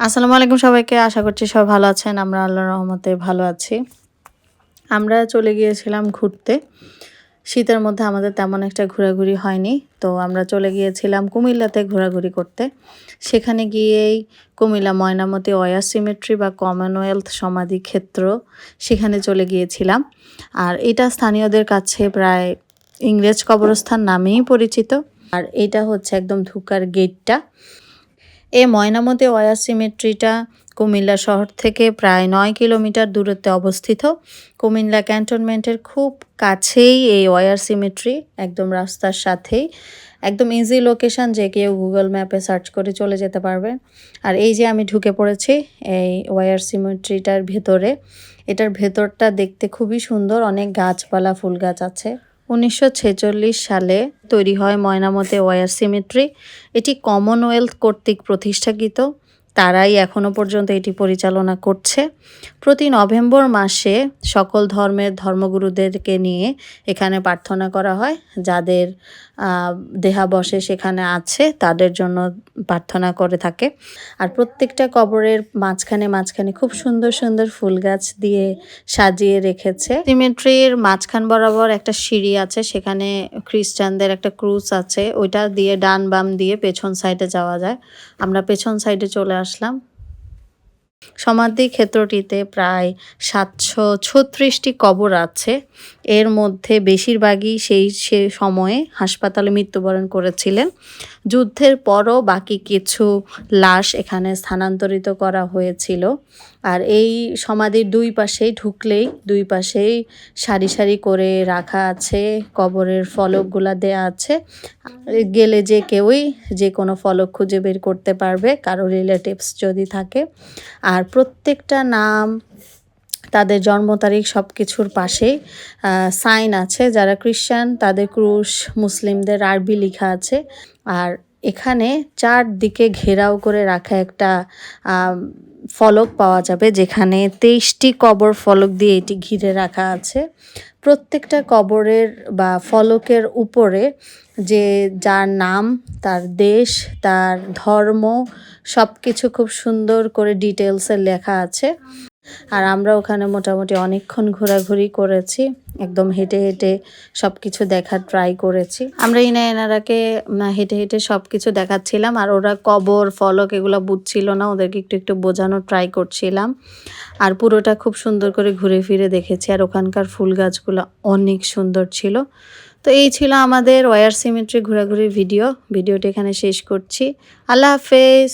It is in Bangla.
আসসালামু আলাইকুম সবাইকে। আশা করছি সবাই ভালো আছেন। আমরা আল্লাহর রহমতে ভালো আছি। আমরা চলে গিয়েছিলাম ঘুরতে। শীতের মধ্যে আমাদের তেমন একটা ঘোরাঘুরি হয়নি। তো আমরা চলে গিয়েছিলাম কুমিল্লাতে ঘোরাঘুরি করতে। সেখানে গিয়েই কুমিল্লা ময়নামতি ওয়া সিমেট্রি বা কমনওয়েলথ সমাধি ক্ষেত্র সেখানে চলে গিয়েছিলাম। আর এটা স্থানীয়দের কাছে প্রায় ইংরেজ কবরস্থান নামেই পরিচিত। আর এটা হচ্ছে একদম ধুকার গেটটা। এই ময়নামতি ওয়া সিমেট্রিটা কুমিল্লা শহর থেকে প্রায় নয় কিলোমিটার দূরত্বে অবস্থিত। কুমিল্লা ক্যান্টনমেন্টের খুব কাছেই এই ওয়ার সিমেট্রি, একদম রাস্তার সাথেই। একদম ইজি লোকেশন যে কেউ গুগল ম্যাপে সার্চ করে চলে যেতে পারবে। আর এই যে আমি ঢুকে পড়েছি এই ওয়ার সিমেট্রিটার ভেতরে, এটার ভেতরটা দেখতে খুবই সুন্দর, অনেক গাছপালা, ফুল গাছ আছে। উনিশশো ছেচল্লিশ সালে তৈরি হয় ময়নামতে ওয়ার সিমেট্রি। এটি কমনওয়েলথ কর্তৃক প্রতিষ্ঠাকৃত তারাই এখনও পর্যন্ত এটি পরিচালনা করছে। প্রতি নভেম্বর মাসে সকল ধর্মের ধর্মগুরুদেরকে নিয়ে এখানে প্রার্থনা করা হয়। যাদের দেহাবশে সেখানে আছে, তাদের জন্য প্রার্থনা করে থাকে। আর প্রত্যেকটা কবরের মাঝখানে মাঝখানে খুব সুন্দর সুন্দর ফুল গাছ দিয়ে সাজিয়ে রেখেছে। সিমেট্রির মাঝখান বরাবর একটা সিঁড়ি আছে, সেখানে খ্রিস্টানদের একটা ক্রুজ আছে। ওইটা দিয়ে ডান বাম দিয়ে পেছন সাইডে যাওয়া যায়। আমরা পেছন সাইডে চলে আসলাম। সমাধি ক্ষেত্রটিতে প্রায় সাতশো ছত্রিশটি কবর আছে। এর মধ্যে বেশিরভাগই সেই, সে সময়ে হাসপাতালে মৃত্যুবরণ করেছিলেন। যুদ্ধের পরও বাকি কিছু লাশ এখানে স্থানান্তরিত করা হয়েছিল। আর এই সমাধির দুই পাশেই ঢুকলেই, দুই পাশেই সারি সারি করে রাখা আছে, কবরের ফলকগুলা দেয়া আছে। গেলে যে কেউই যে কোনো ফলক খুঁজে বের করতে পারবে, কারও রিলেটিভস যদি থাকে। আর প্রত্যেকটা নাম, তাদের জন্ম তারিখ সব কিছুর পাশেই সাইন আছে। যারা খ্রিস্টান তাদের ক্রুশ মুসলিমদের আরবি লেখা আছে। আর এখানে চারদিকে ঘেরাও করে রাখা একটা ফলক পাওয়া যাবে, যেখানে তেইশটি কবর ফলক দিয়ে এটি ঘিরে রাখা আছে। প্রত্যেকটা কবরের বা ফলকের উপরে যে যার নাম, তার দেশ, তার ধর্ম সব কিছু খুব সুন্দর করে ডিটেলসে লেখা আছে। আর আমরা ওখানে মোটামুটি অনেকক্ষণ ঘোরাঘুরি করেছি, একদম হেঁটে হেঁটে সব কিছু দেখার ট্রাই করেছি। আমরা ইনা এনারাকে হেঁটে হেঁটে সব কিছু দেখাচ্ছিলাম আর ওরা কবর, ফলক এগুলো বুঝছিল না, ওদেরকে একটু একটু বোঝানোর ট্রাই করছিলাম। আর পুরোটা খুব সুন্দর করে ঘুরে ফিরে দেখেছি আর ওখানকার ফুল গাছগুলো অনেক সুন্দর ছিল। তো এই ছিল আমাদের ওয়ার সিমেট্রি ঘোরাঘুরির ভিডিও। ভিডিওটি এখানে শেষ করছি। আল্লাহ হাফেজ।